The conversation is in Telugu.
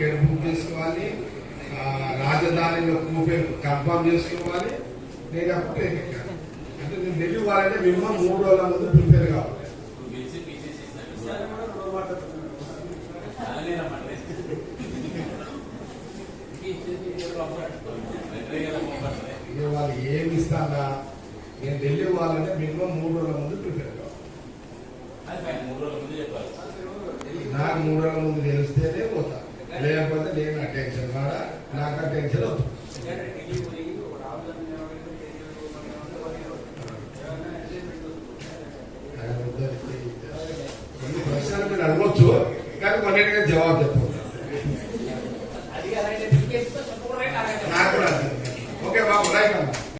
తీసుకోవాలి ఆ, రాజధానిలో కూపే కన్ఫర్మ్ చేసుకోవాలి. నేను అప్పుడు ట్రైన్ ఎక్కాను అంటే నేను ఢిల్లీ పోవాలంటే మినిమం మూడు రోజుల ముందు ప్రిపేర్ కావాలి. వాళ్ళు ఏమి ఇస్తారా నేను ఢిల్లీ పోవాలంటే మినిమం మూడు రోజుల ముందు ప్రిపేర్ కావాలి. నాకు మూడు రోజుల ముందు తెలిస్తేనే పోతా. లేకపోతే నేను నా టెన్షన్ కాడ నాకు టెన్షన్ అవుతుంది కొన్ని ప్రశ్నలు మీరు అడగొచ్చు కానీ కొన్నిటిగా జవాబు చెప్పవచ్చు నాకు ఓకే బాబు రైట్ అమ్మా.